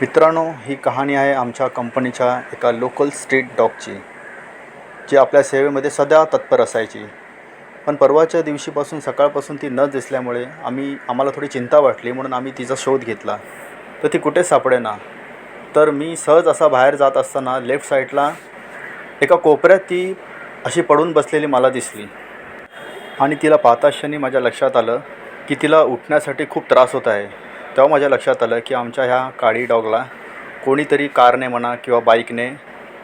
मित्रांनो ही कहाणी आहे आमच्या कंपनीच्या एका लोकल स्ट्रीट डॉगची जी आपल्या सेवेमध्ये सध्या तत्पर असायची. पण परवाच्या दिवशीपासून सकाळपासून ती न दिसल्यामुळे आम्ही आम्हाला थोडी चिंता वाटली म्हणून आम्ही तिचा शोध घेतला. तर ती कुठेच सापडेना? तर मी सहज असा बाहेर जात असताना लेफ्ट साईडला एका कोपऱ्यात ती अशी पडून बसलेली मला दिसली. आणि तिला पाहता क्षणी माझ्या लक्षात आलं की तिला उठण्यासाठी खूप त्रास होत आहे. तेव्हा माझ्या लक्षात आलं की आमच्या ह्या काळी डॉगला कोणीतरी कारने म्हणा किंवा बाईकने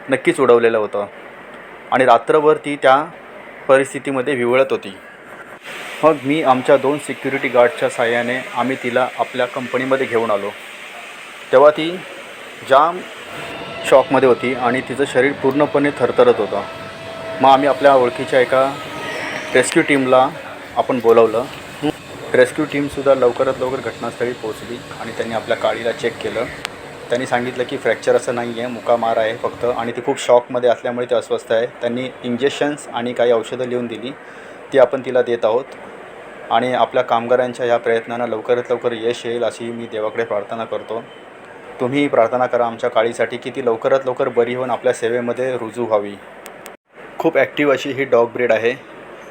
नक्कीच उडवलेलं होतं. आणि रात्रभर ती त्या परिस्थितीमध्ये विवळत होती. मग मी आमच्या दोन सिक्युरिटी गार्डच्या साह्याने आम्ही तिला आपल्या कंपनीमध्ये घेऊन आलो. तेव्हा ती जाम शॉकमध्ये होती आणि तिचं शरीर पूर्णपणे थरथरत होतं. मग आम्ही आपल्या ओळखीच्या एका रेस्क्यू टीमला आपण बोलवलं. रेस्क्यू टीमसुद्धा लवकरात लवकर घटनास्थळी पोहोचली आणि त्यांनी आपल्या काळीला चेक केलं. त्यांनी सांगितलं की फ्रॅक्चर असं नाही आहे मुकामार आहे फक्त आणि ती खूप शॉकमध्ये असल्यामुळे ते अस्वस्थ आहे. त्यांनी इंजेक्शन्स आणि काही औषधं लिहून दिली ती आपण तिला देत आहोत आणि आपल्या कामगारांच्या ह्या प्रयत्नांना लवकरात लवकर यश येईल अशी मी देवाकडे प्रार्थना करतो. तुम्हीही प्रार्थना करा आमच्या काळीसाठी की ती लवकरात लवकर बरी होऊन आपल्या सेवेमध्ये रुजू व्हावी. खूप ॲक्टिव्ह अशी ही डॉग ब्रीड आहे.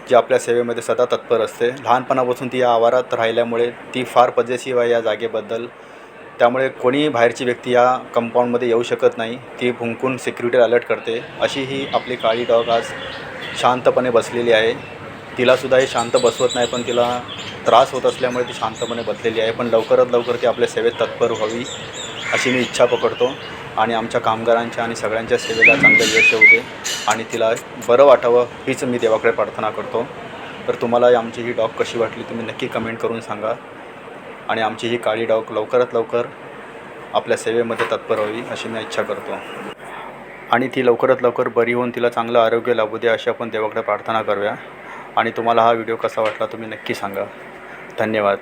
जी आपल्या सेवेमध्ये सदा तत्पर असते. लहानपणापासून ती या आवारात राहिल्यामुळे ती फार पजेसिव आहे या जागेबद्दल. त्यामुळे कोणी बाहेरची व्यक्ती या कंपाऊंडमध्ये येऊ शकत नाही. ती भुंकून सिक्युरिटी अलर्ट करते. अशी ही आपली काळी डॉग आज शांतपणे बसलेली आहे. तिलासुद्धा हे शांत बसवत नाही पण तिला त्रास होत असल्यामुळे ती शांतपणे बसलेली आहे. पण लवकरात लवकर ती आपल्या सेवेत तत्पर व्हावी. अशी मी इच्छा पकडतो. आणि आमच्या कामगारांच्या आणि सगळ्यांच्या सेवेला चांगलं यश येऊ दे. आणि तिला बरं वाटावं हीच मी देवाकडे प्रार्थना करतो. तर तुम्हाला आमची ही डॉग कशी वाटली तुम्ही नक्की कमेंट करून सांगा. आणि आमची ही काळी डॉग लवकरात लवकर आपल्या सेवेमध्ये तत्पर व्हावी अशी मी इच्छा करतो. आणि ती लवकरात लवकर बरी होऊन तिला चांगलं आरोग्य लाभू दे अशी आपण देवाकडे प्रार्थना करूया. आणि तुम्हाला हा व्हिडिओ कसा वाटला तुम्ही नक्की सांगा. धन्यवाद.